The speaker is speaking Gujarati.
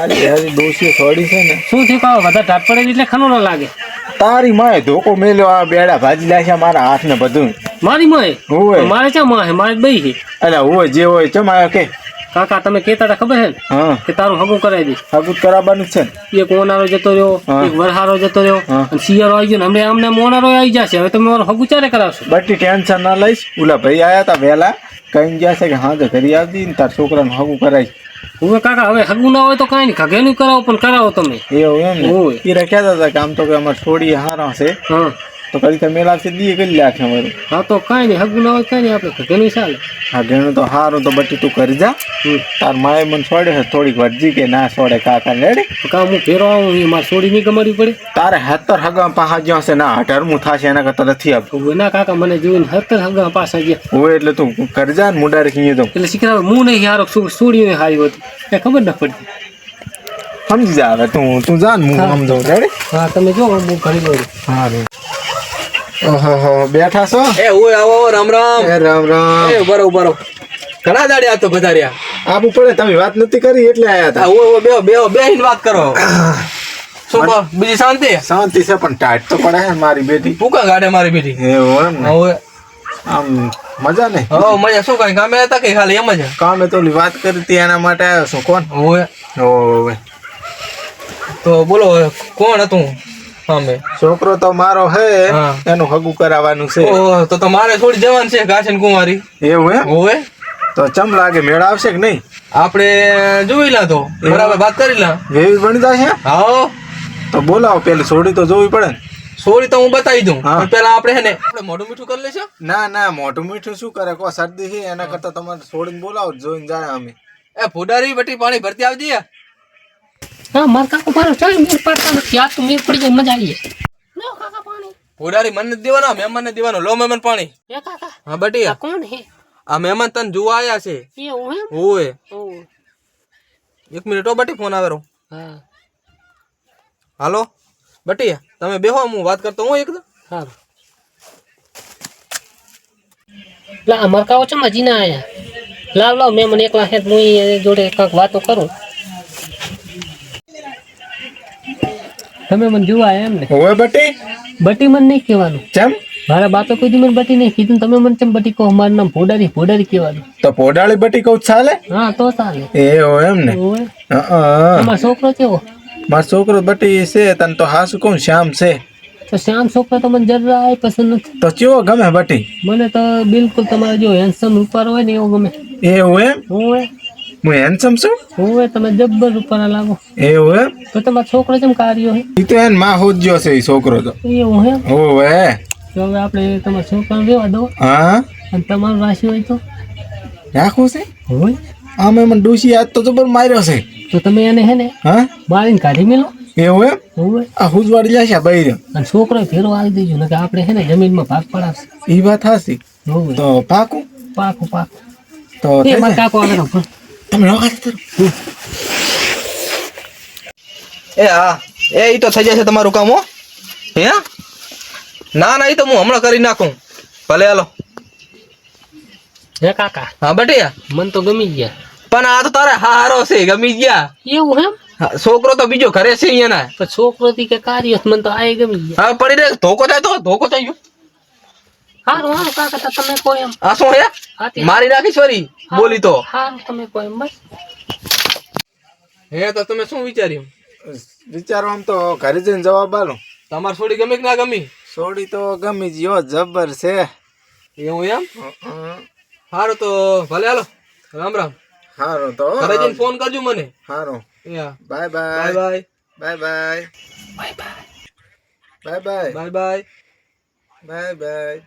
આજે હજી થોડી છે ને શું થયું કહો બધા ટાટ પડે એટલે ખનું ન લાગે? તારી માએ ધોકો મેલ્યો આ બેડા ભાજી લાશે મારા હાથ ને બધું. મારી મોય હોય મારે ચા માં મારે બઈ છે. અલે હોય જે હોય ચમ આયો કે? કાકા તમે કહેતા હતા ખબર છે ને? કે તારું હગું કરાવી દઈશ હગુત કરાવવાનું છે ને. એક ઓનારો જતો રહ્યો એક વરહારો જતો રહ્યો. અને શિયાળો આવી ગયો ને હમણાં અમને મોનારો આવી જશે. હવે તમે મારું હગું ચારે કરાવશો? બટી ટેન્શન ના લઈશ. ઓલા ભાઈ આયા તા વહેલા. કઈ ગયા છે કે હા તો ઘરે આવતી ને તાર છોકરાને હગું કરાય. હું કાકા હવે હગું ના હોય તો કાંઈ નહીં. ખગેનું કરાવો પણ કરાવો તમે. એવું એમ ને? એ કહેતા હતા કે આમ તો કે અમારે છોડી હારા છે. હા. તો કદી તમે લાગશે દીએ કરી લાખે અમારું. હા તો કાંઈ નહીં હગું ના હોય કાંઈ નહીં આપણે ખગેનું ચાલે. હા ઘણું તો હારું તો બટી તું કરી જા. તાર માએ મને છોડે છે થોડીક વરજી કે ના છોડે કાકા રેડી કાં હું ફેરો આવું એ મારે છોડી નહીં ગમાડવી પડે? તારે હેતર હગા પાસા જ્યાં છે ના અઢારમું થશે એના કરતા નથી આપતું ના કાકા મને જોઈને હતર હગા પાસા ગયા. હોય એટલે તું કરી જા ને મુડારે રાખી તો એટલે શીખરા હું નહીં હારો છોડીને હારી હતી. એ ખબર ના પડતી. સમજી જા હવે તું તું જા ને હું સમજાવું રેડી હા તમે જો હું ઘડી દઉં હા બેઠા છો? એ હું આવો રામ રામ. એ રામ રામ. એ બરો બરો ઘણા દાડે તો વધાર્યા આબુ પડે તમે વાત નથી કરી એટલે આયા હતા. ઓય બે બે બેહો બેહીને વાત કરો. શું બીજી શાંતિ? શાંતિ છે પણ ટાઈટ તો પડે છે મારી બેટી. ભૂકા ગાડે મારી બેટી? એવું એમ ને. હવે આમ મજા ને હો મજા શું કઈ? કામે હતા કે ખાલી એમ જ? કામે તો વાત કરી હતી એના માટે આવ્યો છું. કોણ? હોય તો બોલો કોણ હતું? સામે. છોકરો તો મારો હે એનું હગું કરાવવાનું છે. ઓહ તો તો મારે થોડી જવાનું છે કાશન કુમારી એવું એમ? ઓય તો ચમ લાગે મેળ આવશે કે નહીં? આપણે જોઈ લા તો. બરાબર વાત કરી લા. વેવી બની જશે હા? તો બોલાવો પેલી છોડી તો જોવી પડે ને. સોરી તો હું બતાવી દઉં. હા. પણ પેલા આપણે હે ને આપણે મોઢું મીઠું કરી લેશું? ના ના મોઢું મીઠું શું કરે? કો શરદી છે? એના કરતા તમારે છોડીને બોલાવો જોઈને જાય અમે. એ ફુડારી બટી પાણી ભરતી આવજે. હા મારા કાકો મારો ચાલ મેળ પાડતા નથી. આ તો મેળ પડી જાય મજા આવી જાય કાકા પાણી. ફુડારી મને નથી મહેમાન ને દેવાનું. લો મહેમાન પાણી. એ કાકા? હા બટી. આ કોણ હે? આ મહેમાન તને જોવા આયા છે. એક મિનિટ હો બટી ફોન આવેરો હા. હાલો. બટી તમે બેહો હું વાત કરતો હું એકદમ. સારું લા અમાર કાકો ચમ હજી ના આયા? લાવ લાવ મેં મને એકલા હેત હું જોડે કાંક વાતો કરું. તમે મને જોવા એમ ને? ઓય બટી? બટી મને નહીં કહેવાનું. ચમ? મારા બાપે કોઈ દી મને બટી નહીં કીધું તમે મને ચમ બટી કહો? મારું નામ પોડારી પોડારી કહેવાનું. તો પોડાળી બટી કહું ચાલે? હા તો ચાલે. એ એવું એમ ને. તમારો છોકરો કેવો? મારો છોકરો બટી છે તને તો હાસુ કહું શ્યામ છે. તો શ્યામ છોકરો તો મને જરા પસંદ નથી. તો ચેવો ગમે બટી? મને તો બિલકુલ તમારો જો હેન્ડસમ રૂપારો હોય ને એવો ગમે. એવું એમ? ઓય હું હેન્ડસમ છું? હોવે તમે જબ્બર ઉપર લાગો. એવું એમ? તો તમારો છોકરો જેમ કાર્યો હે? ઈ તો એને માં હોજ્યો છે ઈ છોકરો તો. એવું હે? હોવે તો હવે આપણે તમારો છોકરો લેવા દો. હા? અને તમારું રાશિ હોય તો? રાખવું છે? હોય. આમે મને ડોસી આજ તો જબર માર્યો છે. તો તમે એને હે ને હા? બાળીને કાઢી મેલો. એવું એમ? હોવે. આ હુજવાડી જશે બૈર્યો અને છોકરો ફેરો આવી દેજો ને કે આપણે હે ને જમીનમાં ભાગ પડાવશે ઈ વાત હાસી તો પાકું? પાકું પાકું. તો એ. કાકો આવે તમે એ હા. એ ઈ તો થઈ જશે તમારું કામ હો. હે? ના ના એ તો હું હમણાં કરી નાખું. ભલે હાલો. હે કાકા હા બટિયા. મન તો ગમી ગયા. પણ આ તો તારે હારો છે ગમી ગયા. એવું એમ? હા, છોકરો તો બીજો ઘરે છે અહીંયાના. પણ છોકરો થી કે કાર્ય મને તો આય ગમી ગયા. હા પડી રે ધોકો થાય તો ધોકો થઈ ગયો. હારું હારું કાકા તમે કોઈ એમ. આ શું હે? મારી નાખીશ વરી બોલી તો. તમે કોઈ બસ. હે તો તમે શું વિચાર્યું? વિચારો આમ તો ઘરે જઈને જવાબ આલો. તમારે થોડી ગમી કે ના ગમી? સોડી તો ગમી ગયો જબર છે. એવું એમ? હારું તો ભલે હાલો. રામ રામ. હારું તો. ઘરે જઈને ફોન કરજો મને. હારું. Yeah. Bye bye. Bye bye. Bye bye. Bye bye. Bye bye. Bye bye.